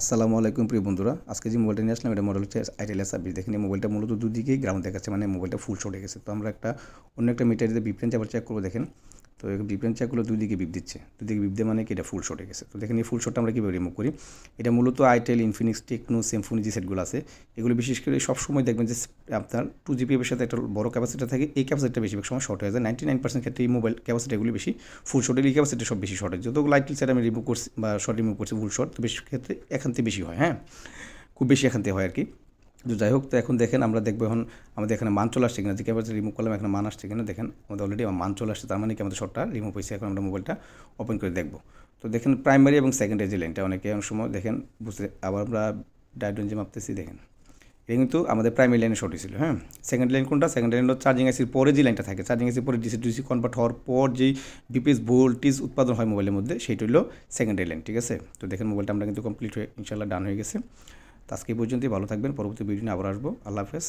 আসসালামু আলাইকুম প্রিয় বন্ধুরা। আজকে যে মোবাইলটা নিয়ে আসলাম, এটা মডেল হচ্ছে আইটেল ছাব্বিশ দেখেন, এই মোবাইলটা মূলত দুদিকেই গ্রাউন্ড দেখাচ্ছে মানে মোবাইলটা ফুল হয়ে গেছে। তো আমরা একটা, অন্য একটা মিটারিতে বিপ্রেন চাপার চেক করব, দেখেন। তো এই বিপরেন্স চেকগুলো দুই দিকে বিপ দিচ্ছে। দুদিকে বিপ দিয়ে মানে কি? এটা ফুল শট গেছে। তো দেখেন এই ফুল শটটা আমরা কীভাবে রিমুভ করি? এটা মূলত আইটেল ইনফিনিক্স টেকনো সিম্ফোনি যে সেটগুলো আছে, এগুলো বিশেষ করে সবসময় দেখবেন যে আপনার টু জিপিএফের সাথে একটা বড় ক্যাপাসিটি থাকে, এই ক্যাপাসিটিটা বেশিরভাগ সময় শর্ট হয়ে যায়। নাইনটি নাইন পার্সেন্ট ক্ষেত্রে এই মোবাইল ক্যাপাসিটি এগুলো বেশি ফুল শর্টের এই ক্যাপাসিটি সব বেশি শর্ট হয়। যতগুলো লাইট সেট আমি রিমুভ করছি বা শর্ট রিমুভ করছি ফুল শর্ট তো বেশি ক্ষেত্রে এখান থেকে বেশি হয় হ্যাঁ? খুব বেশি এখান থেকে হয় আর কি। যাই হোক, তো এখন দেখেন আমরা দেখব এখন আমাদের এখানে মান চলে আসছে কিনা। যে রিমুভ করলাম, এখানে মান আসছে কিনা দেখেন। আমাদের অলরেডি মান চলে আসছে, তার মানে কি আমাদের শর্টটা রিমুভ হয়েছে। এখন আমরা মোবাইলটা ওপেন করে দেখব। তো দেখেন প্রাইমারি এবং সেকেন্ডারি যে লাইনটা অনেকে অনেক সময় দেখেন বুঝতে, আবার আমরা ডায়ডন মাপতেছি, দেখেন। এটা কিন্তু আমাদের প্রাইমারি লাইনে শর্ট ছিল হ্যাঁ? সেকেন্ড লাইন কোনটা? সেকেন্ড লাইন হলো চার্জিং আইসির পরে যে লাইনটা থাকে চার্জিং আইসির পরে ডিসি ডিসি কনভার্ট হওয়ার পর যেই বিপিএস ভোল্টেজ উৎপাদন হয় মোবাইলের মধ্যে সেইটা হলো সেকেন্ডারি লাইন ঠিক আছে? তো দেখেন মোবাইলটা আমরা কিন্তু কমপ্লিট হয়ে ইনশাল্লাহ ডান হয়ে গেছে। তো আজকে পর্যন্তই ভালো থাকবেন পরবর্তী ভিডিও নিয়ে আবার আসব। আল্লাহ হাফেজ।